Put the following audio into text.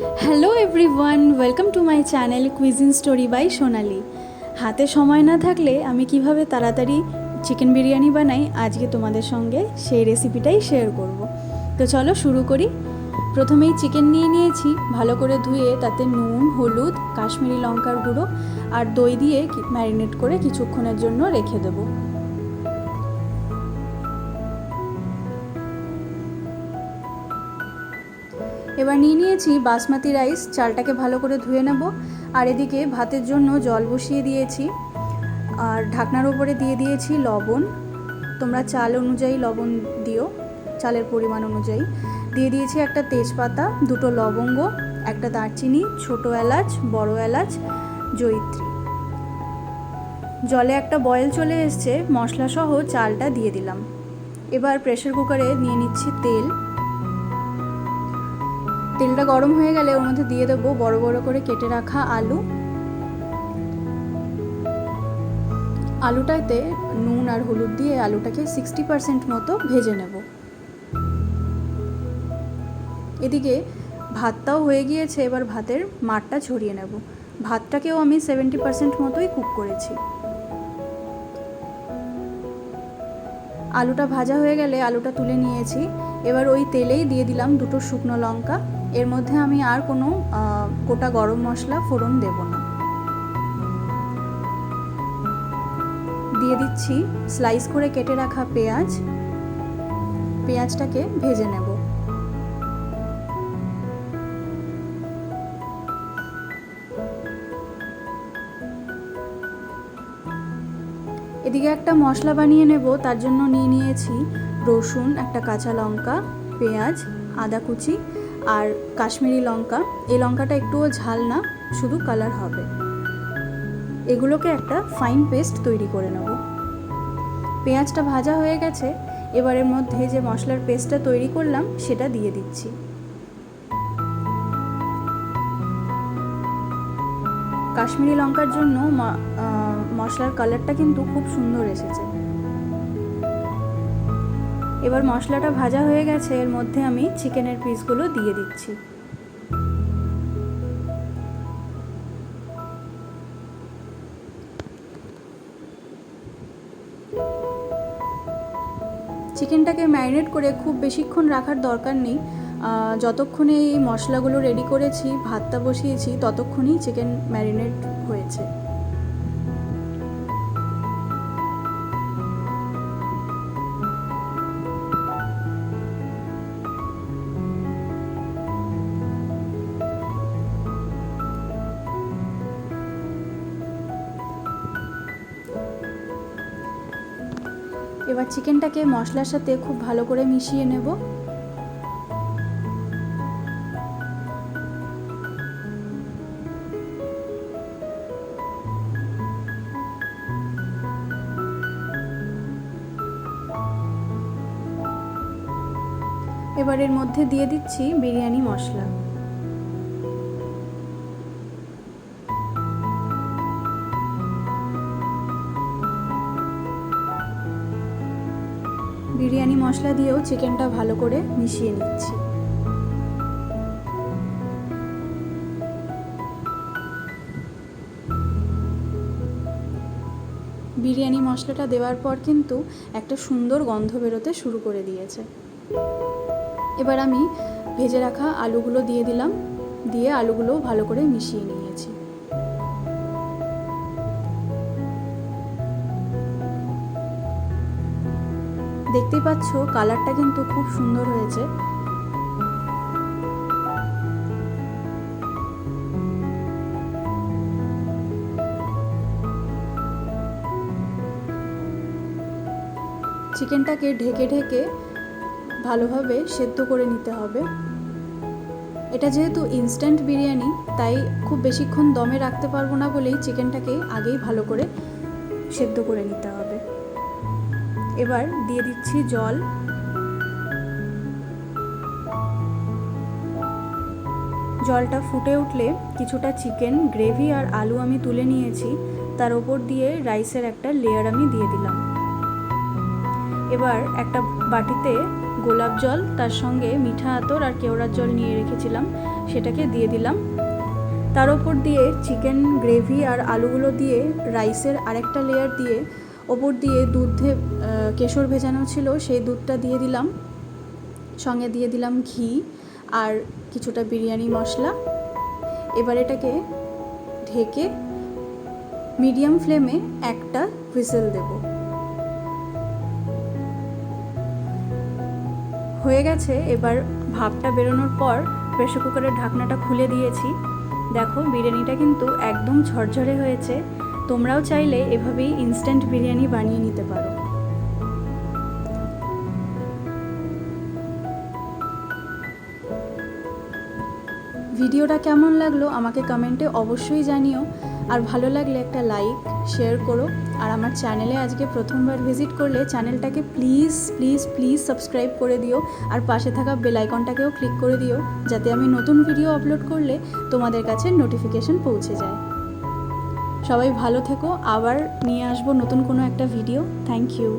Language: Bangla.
Hello everyone welcome to my channel cuisine story by Sonali হাতে সময় না থাকলে আমি কীভাবে তাড়াতাড়ি চিকেন বিরিয়ানি বানাই আজকে তোমাদের সঙ্গে সেই রেসিপিটাই শেয়ার করব। তো চলো শুরু করি। প্রথমেই চিকেন নিয়ে নিয়েছি, ভালো করে ধুয়ে তাতে নুন, হলুদ, কাশ্মীরি লঙ্কার গুঁড়ো আর দই দিয়ে ম্যারিনেট করে কিছুক্ষণের জন্য রেখে দেবো। এবার নিয়ে নিয়েছি বাসমতি রাইস, চালটাকে ভালো করে ধুয়ে নেব। আর এদিকে ভাতের জন্য জল বসিয়ে দিয়েছি। আর ঢাকনার উপরে দিয়ে দিয়েছি লবণ। তোমরা চাল অনুযায়ী লবণ দিও, চালের পরিমাণ অনুযায়ী। দিয়ে দিয়েছি একটা তেজপাতা, দুটো লবঙ্গ, একটা দারচিনি, ছোটো এলাচ, বড় এলাচ, জয়িত্রী। জলে একটা বয়েল চলে এসছে, মশলাসহ চালটা দিয়ে দিলাম। এবার প্রেশার কুকারে নিয়ে নিচ্ছি তেল। তেলটা গরম হয়ে গেলে ওর মধ্যে দিয়ে দেবো বড় বড় করে কেটে রাখা আলু। আলুটাতে নুন আর হলুদ দিয়ে আলুটাকে সিক্সটি পার্সেন্ট মতো ভেজে নেব। এদিকে ভাতটাও হয়ে গিয়েছে, এবার ভাতের মাঠটা ছড়িয়ে নেব। ভাতটাকেও আমি সেভেন্টি পার্সেন্ট মতোই কুক করেছি। আলুটা ভাজা হয়ে গেলে আলুটা তুলে নিয়েছি। এবার ওই তেলেই দিয়ে দিলাম দুটো শুকনো লঙ্কা। এর মধ্যে আমি আর কোনো গোটা গরম মশলা ফোড়ন দেব না। দিয়ে দিচ্ছি স্লাইস করে কেটে রাখা পেঁয়াজ। পেঁয়াজটাকে ভেজে নেব। এদিকে একটা মশলা বানিয়ে নেব, তার জন্য নিয়ে নিয়েছি রসুন, একটা কাঁচা লঙ্কা, পেঁয়াজ, আদা কুচি আর কাশ্মীরি লঙ্কা, এই লঙ্কাটা একটুও ঝাল না, শুধু কালার হবে। এগুলোকে একটা ফাইন পেস্ট তৈরি করে নেব। পেঁয়াজটা ভাজা হয়ে গেছে, এবারের মধ্যে যে মশলার পেস্টটা তৈরি করলাম, সেটা দিয়ে দিচ্ছি। কাশ্মীরি লঙ্কার জন্য মশলার কালারটা কিন্তু খুব সুন্দর এসেছে। এবার মশলাটা ভাজা হয়ে গেছে, এর মধ্যে আমি চিকেনের পিসগুলো দিয়ে দিচ্ছি। চিকেনটাকে ম্যারিনেট করে খুব বেশিক্ষণ রাখার দরকার নেই। যতক্ষণে এই মশলাগুলো রেডি করেছি, ভাতটা বসিয়েছি, ততক্ষণই চিকেন ম্যারিনেট হয়েছে। এবার চিকেনটাকে মশলার সাথে খুব ভালো করে মিশিয়ে নেব। এবার এর মধ্যে দিয়ে দিচ্ছি বিরিয়ানি মশলা। বিরিয়ানি মশলা দিয়েও চিকেনটা ভালো করে মিশিয়ে নিচ্ছি। বিরিয়ানি মশলাটা দেওয়ার পর কিন্তু একটা সুন্দর গন্ধ বেরোতে শুরু করে দিয়েছে। এবার আমি ভেজে রাখা আলুগুলো দিয়ে দিলাম, দিয়ে আলুগুলোও ভালো করে মিশিয়ে নিয়েছি দেখতেই পাচ্ছ কালারটা কিন্তু খুব সুন্দর হয়েছে। চিকেনটাকে ঢেকে ঢেকে ভালোভাবে সেদ্ধ করে নিতে হবে। এটা যেহেতু ইনস্ট্যান্ট বিরিয়ানি, তাই খুব বেশিক্ষণ দমে রাখতে পারব না বলেই চিকেনটাকে আগেই ভালো করে সেদ্ধ করে নিতে হবে। এবার দিয়ে দিচ্ছি জল। জলটা ফুটে উঠলে কিছুটা চিকেন, গ্রেভি আর আলু আমি তুলে নিয়েছি। তার ওপর দিয়ে রাইসের একটা লেয়ার আমি দিয়ে দিলাম। এবার একটা বাটিতে গোলাপ জল, তার সঙ্গে মিঠা আতর আর কেওড়ার জল নিয়ে রেখেছিলাম, সেটাকে দিয়ে দিলাম। তার ওপর দিয়ে চিকেন, গ্রেভি আর আলুগুলো দিয়ে রাইসের আরেকটা লেয়ার দিয়ে ওপর দিয়ে দুধে কেশর ভেজানো ছিল, সেই দুধটা দিয়ে দিলাম। সঙ্গে দিয়ে দিলাম ঘি আর কিছুটা বিরিয়ানি মশলা। এবার এটাকে ঢেকে মিডিয়াম ফ্লেমে একটা হুইসেল দেব। হয়ে গেছে, এবার ভাপটা বেরোনোর পর প্রেশার কুকারের ঢাকনাটা খুলে দিয়েছি। দেখো, বিরিয়ানিটা কিন্তু একদম ঝরঝরে হয়েছে। তোমরাও চাইলে এভাবেই ইনস্ট্যান্ট বিরিয়ানি বানিয়ে নিতে পারো। ভিডিওটা কেমন লাগল আমাকে কমেন্টে অবশ্যই জানিও। আর ভালো লাগলে একটা লাইক শেয়ার করো। আর আমার চ্যানেলে আজকে প্রথমবার ভিজিট করলে চ্যানেলটাকে প্লিজ প্লিজ প্লিজ সাবস্ক্রাইব করে দিও। আর পাশে থাকা বেল আইকনটাকেও ক্লিক করে দিও, যাতে আমি নতুন ভিডিও আপলোড করলে তোমাদের কাছে নোটিফিকেশন পৌঁছে যায়। সবাই ভালো থেকো। আবার নিয়ে আসব নতুন কোনো একটা ভিডিও থ্যাংক ইউ